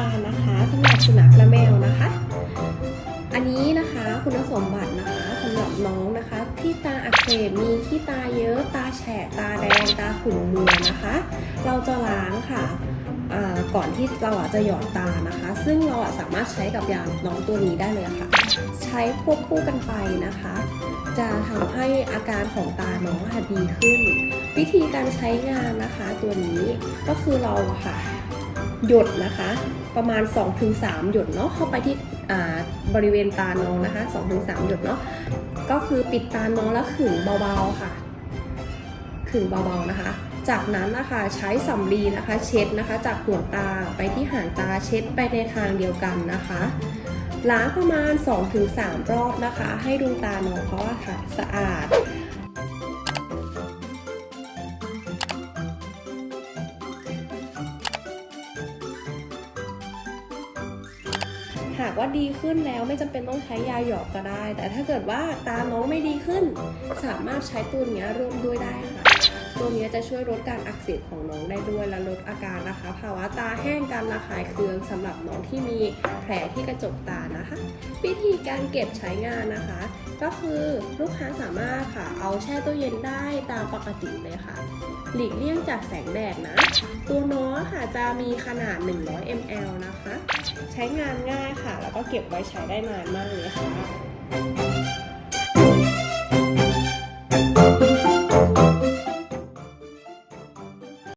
านะคะสำหรับสุนัขและแมวนะคะ อันนี้นะคะคุณสมบัตินะคะสำหรับน้องนะคะ ที่ตาอักเสบมีขี้ตาเยอะตาแฉะตาแดงตาขุ่นมัวนะคะ เราจะล้างค่ะก่อนที่เราจะหยอดตานะคะ ซึ่งเราสามารถใช้กับยาน้องตัวนี้ได้เลยค่ะ ใช้ควบคู่กันไปนะคะ จะทำให้อาการของตาน้องดีขึ้น วิธีการใช้งานนะคะ ตัวนี้ก็คือเราค่ะ หยดนะคะ ประมาณ 2-3 หยดเนาะเข้าไปที่บริเวณตาน้องนะคะ 2-3 หยดเนาะก็คือปิดตาน้องแล้วขึงเบาๆค่ะขึงเบาๆนะคะ จากนั้นนะคะใช้สำลีนะคะเช็ดนะคะ จากหัวตาไปที่หางตาเช็ดไปในทางเดียวกันนะคะล้างประมาณ 2-3 รอบนะคะ ให้ดวงตาน้องเขาะค่ะสะอาด หากว่าดีขึ้นแล้วไม่จำเป็นต้องใช้ยาหยอกก็ได้ แต่ถ้าเกิดว่าตาน้องไม่ดีขึ้น สามารถใช้ตัวเนี้ยร่วมด้วยได้ค่ะ ตัวนี้จะช่วยลดการอักเสบของน้องได้ด้วยและลดอาการนะคะ ภาวะตาแห้งการระคายเคืองสำหรับน้องที่มีแผลที่กระจกตานะคะ วิธีการเก็บใช้งานนะคะ ก็คือลูกค้าสามารถค่ะ เอาแช่ตู้เย็นได้ตามปกติเลยค่ะ หลีกเลี่ยงจากแสงแดดนะ ตัวน้องค่ะจะมีขนาด 100 ml นะคะ ใช้งานง่ายค่ะ แล้วก็เก็บไว้ใช้ได้นานมากเลยค่ะ